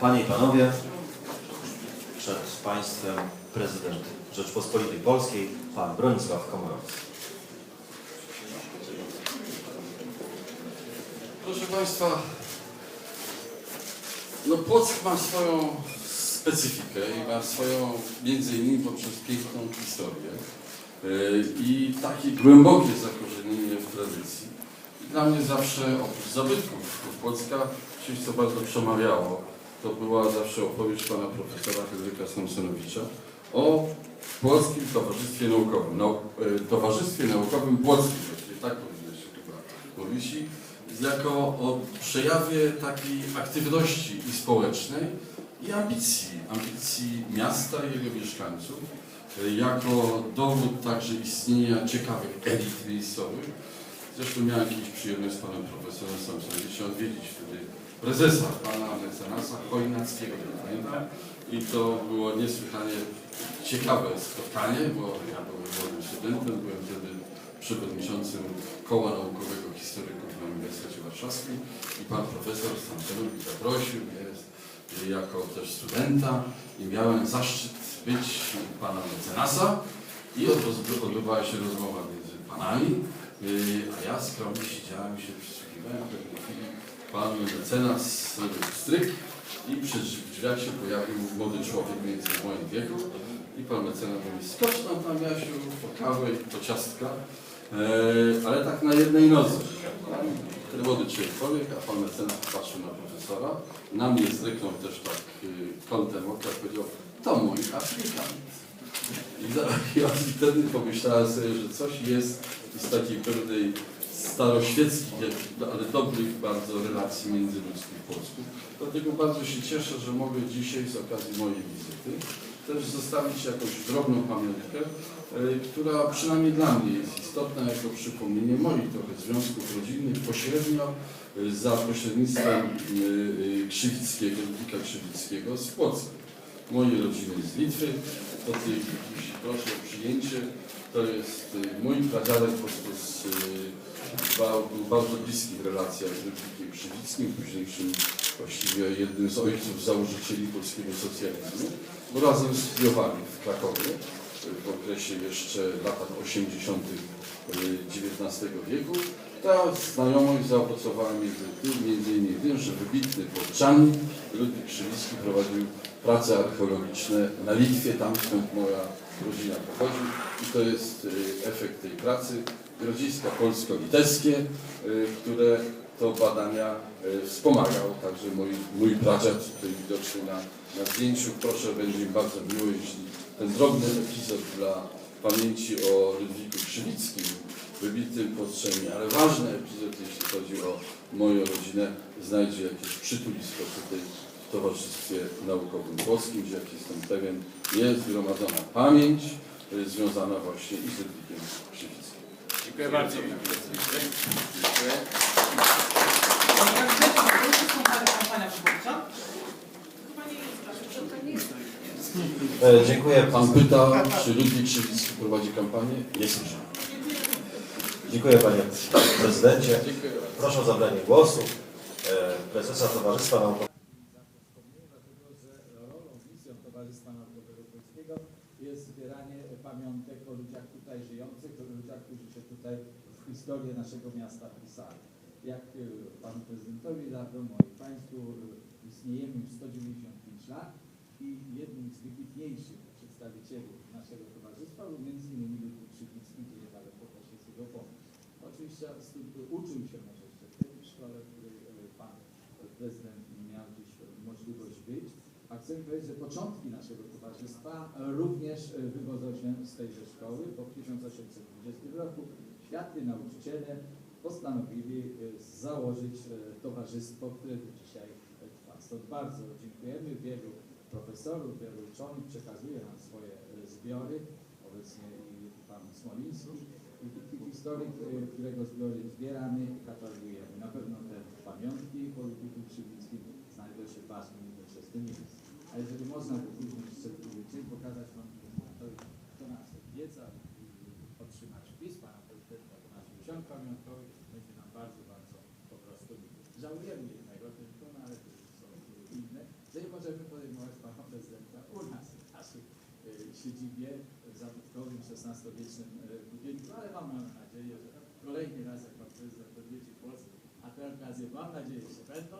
Panie i Panowie, przed Państwem prezydent Rzeczpospolitej Polskiej, Pan Bronisław Komorowski. Proszę Państwa, no Płock ma swoją specyfikę i ma swoją, między innymi poprzez piękną historię yy, i takie głębokie zakorzenienie w tradycji. Dla mnie zawsze oprócz zabytków Płocka czymś, co bardzo przemawiało, to była zawsze opowieść pana profesora Henryka Samsonowicza o Płockim Towarzystwie Naukowym, nau, e, Towarzystwie Naukowym Płockim, właściwie tak powinno się chyba mówić, jako o przejawie takiej aktywności i społecznej i ambicji, ambicji miasta i jego mieszkańców, e, jako dowód także istnienia ciekawych elit miejscowych. Zresztą miałem kiedyś przyjemność z panem profesorem Samsonowiczem odwiedzić wtedy prezesa, pana mecenasa Chojnackiego, pamiętam. I to było niesłychanie ciekawe spotkanie, bo ja byłem młodym studentem, byłem wtedy przewodniczącym Koła Naukowego Historyków na Uniwersytecie Warszawskim. I pan profesor Samsonowicz zaprosił. Mnie jako też studenta i miałem zaszczyt być pana mecenasa. I od- odbywała się rozmowa między panami, yy, a ja skromnie siedziałem się przysłuchiwałem. W pewnej chwili. Pan mecenas stryk i przy drzwiach się pojawił młody człowiek między moim wieku i pan mecenas mówi, skocz nam tam Jasiu po kawę i po ciastka, ale tak na jednej. Ten młody człowiek, a pan mecenas patrzył na profesora, na mnie zryknął też tak y, kątem oka powiedział, to mój aplikant. I, od wtedy pomyślałem sobie, że coś jest z takiej pewnej staroświeckich, jak- ale dobrych bardzo relacji międzyludzkich w Polsku. Dlatego bardzo się cieszę, że mogę dzisiaj z okazji mojej wizyty też zostawić jakąś drobną pamiątkę, e, która przynajmniej dla mnie jest istotna jako przypomnienie moich trochę związków rodzinnych pośrednio e, za pośrednictwem e, Krzywickiego, Ludwika Krzywickiego z Płocka. Mojej rodziny z Litwy, to tej, proszę o przyjęcie, to jest mój pradziadek po prostu z, e, był w bardzo bliskich relacjach z Ludwikiem Krzywickim, późniejszym właściwie jednym z ojców założycieli polskiego socjalizmu, bo razem studiowali w Krakowie w okresie jeszcze latach 80. XIX wieku. Ta znajomość zaowocowała między innymi tym, że wybitny Płoczanin Ludwik Krzywicki prowadził prace archeologiczne na Litwie, tam skąd moja rodzina pochodzi i to jest y, efekt tej pracy. Grodziska polsko-litewskie, y, które to badania y, wspomagał, także mój, mój tutaj widoczny na, na zdjęciu. Proszę, będzie mi bardzo miło, jeśli ten drobny epizod dla pamięci o Ludwiku Krzywickim, wybitnym postrzegnie, ale ważny epizod, jeśli chodzi o moją rodzinę, znajdzie jakieś przytulisko tutaj w Towarzystwie Naukowym Polskim, gdzie, jak jestem pewien, jest zgromadzona pamięć y, związana właśnie i z Ludwikiem Krzywickim. Dziękuję bardzo. Dziękuję. E, Dziękuję Pan pyta, czy Ludwik Krzywicki prowadzi kampanię? Nie słyszę. Dziękuję Panie Prezydencie. Proszę o zabranie głosu e, prezesa Towarzystwa Naukowego. dlatego że rolą, misją Towarzystwa Naukowego Polskiego jest zbieranie pamiątek o ludziach tutaj żyjących, o ludziach, którzy się tutaj w historię naszego miasta wpisali. Jak y, panu prezydentowi wiadomo i państwu y, istniejemy już 195 lat i jednym z wybitniejszych przedstawicieli naszego towarzystwa był innymi Ludwik Krzywicki, gdzie niedaleko też jest jego pomysł. Oczywiście uczył się może jeszcze w tej szkole, w której y, pan prezydent miał dziś możliwość być. A chcę powiedzieć, że początki naszego towarzystwa e, również e, wywodzą się z tejże szkoły. Po 1820 roku światli nauczyciele postanowili e, założyć towarzystwo, które dzisiaj trwa. Stąd bardzo dziękujemy. Wielu profesorów, wielu uczonych przekazuje nam swoje zbiory. Obecnie i pan Smoliński. I hi- historyk, którego zbiory zbieramy, katalogujemy. Na pewno te pamiątki polityków krzywickich znajdą się w ważnym przez to miejsce. A jeżeli można by później więcej pokazać Wam, to, to nas wiedza otrzymać wpis Pana Prezydenta do naszych ksiąg pamiątkowych, będzie nam bardzo, bardzo po prostu. Żałujemy jednego tylko, no ale to są inne, że nie możemy podejmować Pana Prezydenta u nas, w naszej y, siedzibie w zabytkowym XVI-wiecznym y, budynku, ale mamy nadzieję, że kolejny raz jak Pan Prezydent odwiedzi Polskę, a te okazje mam nadzieję, że będą,